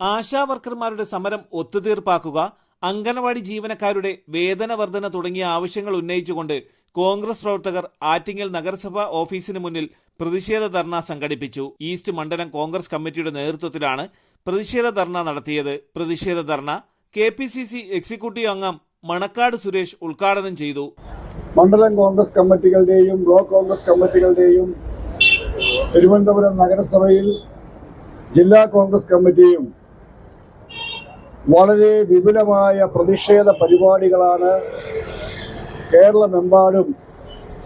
ആശാ വർക്കർമാരുടെ സമരം ഒത്തുതീർപ്പാക്കുക അംഗനവാടി ജീവനക്കാരുടെ വേതന വർധന തുടങ്ങിയ ആവശ്യങ്ങൾ ഉന്നയിച്ചുകൊണ്ട് കോൺഗ്രസ് പ്രവർത്തകർ ആറ്റിങ്ങൽ നഗരസഭാ ഓഫീസിന് മുന്നിൽ പ്രതിഷേധ ധർണ സംഘടിപ്പിച്ചു. ഈസ്റ്റ് മണ്ഡലം കോൺഗ്രസ് കമ്മിറ്റിയുടെ നേതൃത്വത്തിലാണ് പ്രതിഷേധ ധർണ നടത്തിയത്. പ്രതിഷേധ ധർണ K P C C executive അംഗം മണക്കാട് സുരേഷ് ഉദ്ഘാടനം ചെയ്തു. മണ്ഡലം കോൺഗ്രസ് കമ്മിറ്റികളുടെയും ബ്ലോക്ക് കോൺഗ്രസ് കമ്മിറ്റികളുടെയും തിരുവനന്തപുരം നഗരസഭയിൽ ജില്ലാ കോൺഗ്രസ് കമ്മിറ്റിയും വളരെ വിപുലമായ പ്രതിഷേധ പരിപാടികളാണ് കേരളമെമ്പാടും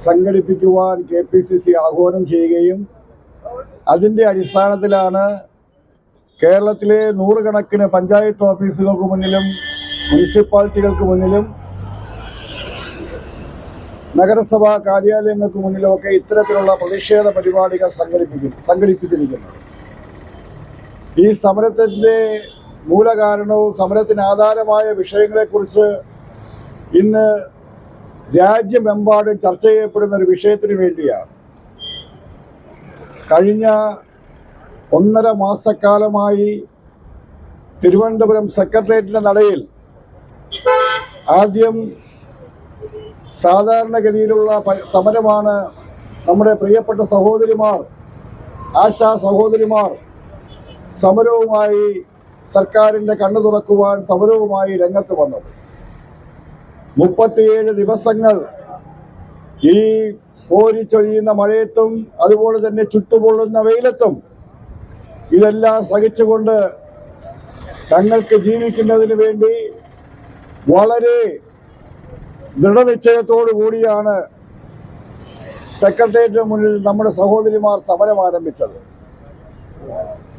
സംഘടിപ്പിക്കുവാൻ കെ പി സി സി ആഹ്വാനം ചെയ്യുകയും അതിന്റെ അടിസ്ഥാനത്തിലാണ് കേരളത്തിലെ നൂറുകണക്കിന് പഞ്ചായത്ത് ഓഫീസുകൾക്ക് മുന്നിലും മുനിസിപ്പാലിറ്റികൾക്ക് മുന്നിലും നഗരസഭാ കാര്യാലയങ്ങൾക്ക് മുന്നിലുമൊക്കെ ഇത്തരത്തിലുള്ള പ്രതിഷേധ പരിപാടികൾ സംഘടിപ്പിക്കും സംഘടിപ്പിച്ചിരിക്കുന്നത് ഈ സമരത്തിന്റെ മൂലകാരണവും സമരത്തിന് ആധാരമായ വിഷയങ്ങളെക്കുറിച്ച് ഇന്ന് രാജ്യമെമ്പാടും ചർച്ച ചെയ്യപ്പെടുന്ന ഒരു വിഷയത്തിന് വേണ്ടിയാണ്. കഴിഞ്ഞ ഒന്നര മാസക്കാലമായി തിരുവനന്തപുരം സെക്രട്ടേറിയറ്റിന്റെ നടയിൽ ആദ്യം സാധാരണഗതിയിലുള്ള സമരമാണ് നമ്മുടെ പ്രിയപ്പെട്ട സഹോദരിമാർ ആശാ സഹോദരിമാർ സമരവുമായി സർക്കാരിന്റെ കണ്ണു തുറക്കുവാൻ സമരവുമായി രംഗത്ത് വന്നത്. മുപ്പത്തിയേഴ് ദിവസങ്ങൾ ഈ കോരിച്ചൊരിയുന്ന മഴയത്തും അതുപോലെ തന്നെ ചുട്ടുപൊള്ളുന്ന വെയിലത്തും ഇതെല്ലാം സഹിച്ചുകൊണ്ട് തങ്ങൾക്ക് ജീവിക്കുന്നതിന് വേണ്ടി വളരെ ദൃഢനിശ്ചയത്തോടു കൂടിയാണ് സെക്രട്ടേറിയറ്റിന് മുന്നിൽ നമ്മുടെ സഹോദരിമാർ സമരം ആരംഭിച്ചത്.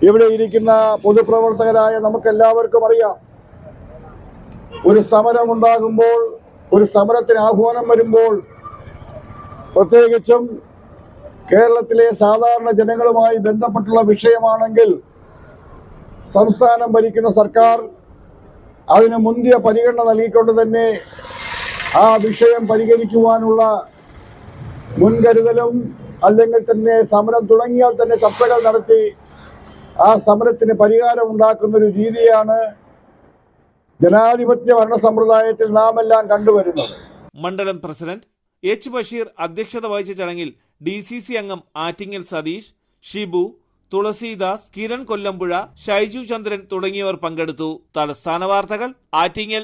ഇവിടെ ഇരിക്കുന്ന പൊതുപ്രവർത്തകരായ നമുക്കെല്ലാവർക്കും അറിയാം. ഒരു സമരം ഉണ്ടാകുമ്പോൾ ഒരു സമരത്തിന് ആഹ്വാനം വരുമ്പോൾ പ്രത്യേകിച്ചും കേരളത്തിലെ സാധാരണ ജനങ്ങളുമായി ബന്ധപ്പെട്ടുള്ള വിഷയമാണെങ്കിൽ സംസ്ഥാനം ഭരിക്കുന്ന സർക്കാർ അതിന് മുന്തിയ പരിഗണന നൽകിക്കൊണ്ട് തന്നെ ആ വിഷയം പരിഹരിക്കുവാനുള്ള മുൻകരുതലും അല്ലെങ്കിൽ തന്നെ സമരം തുടങ്ങിയാൽ തന്നെ ചർച്ചകൾ നടത്തി ആ സമരത്തിന് പരിഹാരം ഉണ്ടാക്കുന്ന ഒരു രീതിയാണ് ജനാധിപത്യ ഭരണ സമ്പ്രദായത്തിൽ നാം എല്ലാം കണ്ടുവരുന്നത്. മണ്ഡലം പ്രസിഡന്റ് എച്ച് ബഷീർ അധ്യക്ഷത വഹിച്ച ചടങ്ങിൽ ഡി സി സി അംഗം ആറ്റിങ്ങൽ സതീഷ് ഷിബു തുളസീദാസ് കിരൺ കൊല്ലമ്പുഴ ഷൈജു ചന്ദ്രൻ തുടങ്ങിയവർ പങ്കെടുത്തു. തലസ്ഥാന വാർത്തകൾ ആറ്റിങ്ങൽ